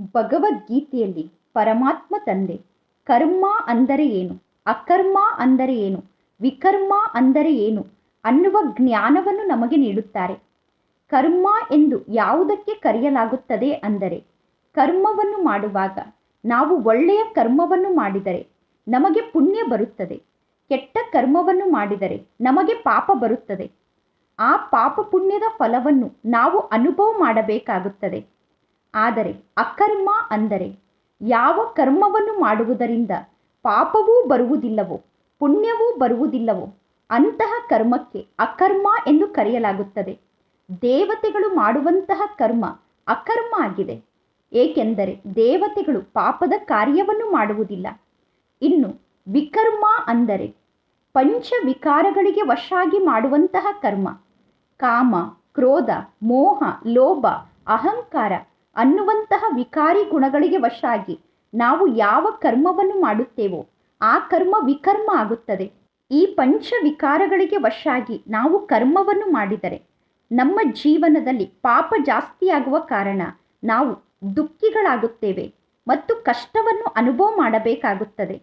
ಭಗವದ್ಗೀತೆಯಲ್ಲಿ ಪರಮಾತ್ಮ ತಂದೆ. ಕರ್ಮ ಅಂದರೆ ಏನು? ಅಕರ್ಮ ಅಂದರೆ ಏನು? ವಿಕರ್ಮ ಅಂದರೆ ಏನು? ಅನ್ನುವ ಜ್ಞಾನವನ್ನು ನಮಗೆ ನೀಡುತ್ತಾರೆ. ಕರ್ಮ ಎಂದು ಯಾವುದಕ್ಕೆ ಕರೆಯಲಾಗುತ್ತದೆ ಅಂದರೆ, ಕರ್ಮವನ್ನು ಮಾಡುವಾಗ ನಾವು ಒಳ್ಳೆಯ ಕರ್ಮವನ್ನು ಮಾಡಿದರೆ ನಮಗೆ ಪುಣ್ಯ ಬರುತ್ತದೆ. ಕೆಟ್ಟ ಕರ್ಮವನ್ನು ಮಾಡಿದರೆ ನಮಗೆ ಪಾಪ ಬರುತ್ತದೆ. ಆ ಪಾಪ ಪುಣ್ಯದ ಫಲವನ್ನು ನಾವು ಅನುಭವ ಮಾಡಬೇಕಾಗುತ್ತದೆ. ಆದರೆ ಅಕರ್ಮ ಅಂದರೆ ಯಾವ ಕರ್ಮವನ್ನು ಮಾಡುವುದರಿಂದ ಪಾಪವೂ ಬರುವುದಿಲ್ಲವೋ, ಪುಣ್ಯವೂ ಬರುವುದಿಲ್ಲವೋ, ಅಂತಹ ಕರ್ಮಕ್ಕೆ ಅಕರ್ಮ ಎಂದು ಕರೆಯಲಾಗುತ್ತದೆ. ದೇವತೆಗಳು ಮಾಡುವಂತಹ ಕರ್ಮ ಅಕರ್ಮ ಆಗಿದೆ. ಏಕೆಂದರೆ ದೇವತೆಗಳು ಪಾಪದ ಕಾರ್ಯವನ್ನು ಮಾಡುವುದಿಲ್ಲ. ಇನ್ನು ವಿಕರ್ಮ ಅಂದರೆ ಪಂಚ ವಿಕಾರಗಳಿಗೆ ವಶಾಗಿ ಮಾಡುವಂತಹ ಕರ್ಮ. ಕಾಮ, ಕ್ರೋಧ, ಮೋಹ, ಲೋಭ, ಅಹಂಕಾರ ಅನ್ನುವಂತಹ ವಿಕಾರಿ ಗುಣಗಳಿಗೆ ವಶಾಗಿ ನಾವು ಯಾವ ಕರ್ಮವನ್ನು ಮಾಡುತ್ತೇವೋ ಆ ಕರ್ಮ ವಿಕರ್ಮ ಆಗುತ್ತದೆ. ಈ ಪಂಚ ವಿಕಾರಗಳಿಗೆ ವಶಾಗಿ ನಾವು ಕರ್ಮವನ್ನು ಮಾಡಿದರೆ ನಮ್ಮ ಜೀವನದಲ್ಲಿ ಪಾಪ ಜಾಸ್ತಿಯಾಗುವ ಕಾರಣ ನಾವು ದುಃಖಿಗಳಾಗುತ್ತೇವೆ ಮತ್ತು ಕಷ್ಟವನ್ನು ಅನುಭವ ಮಾಡಬೇಕಾಗುತ್ತದೆ.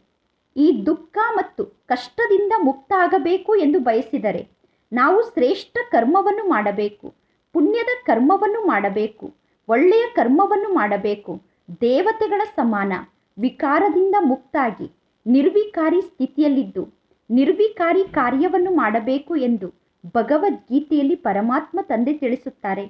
ಈ ದುಃಖ ಮತ್ತು ಕಷ್ಟದಿಂದ ಮುಕ್ತ ಆಗಬೇಕು ಎಂದು ಬಯಸಿದರೆ ನಾವು ಶ್ರೇಷ್ಠ ಕರ್ಮವನ್ನು ಮಾಡಬೇಕು, ಪುಣ್ಯದ ಕರ್ಮವನ್ನು ಮಾಡಬೇಕು ಒಳ್ಳೆಯ ಕರ್ಮವನ್ನು ಮಾಡಬೇಕು. ದೇವತೆಗಳ ಸಮಾನ, ವಿಕಾರದಿಂದ ಮುಕ್ತಾಗಿ, ನಿರ್ವಿಕಾರಿ ಸ್ಥಿತಿಯಲ್ಲಿದ್ದು, ನಿರ್ವಿಕಾರಿ ಕಾರ್ಯವನ್ನು ಮಾಡಬೇಕು ಎಂದು ಭಗವದ್ಗೀತೆಯಲ್ಲಿ ಪರಮಾತ್ಮ ತಂದೆ ತಿಳಿಸುತ್ತಾರೆ.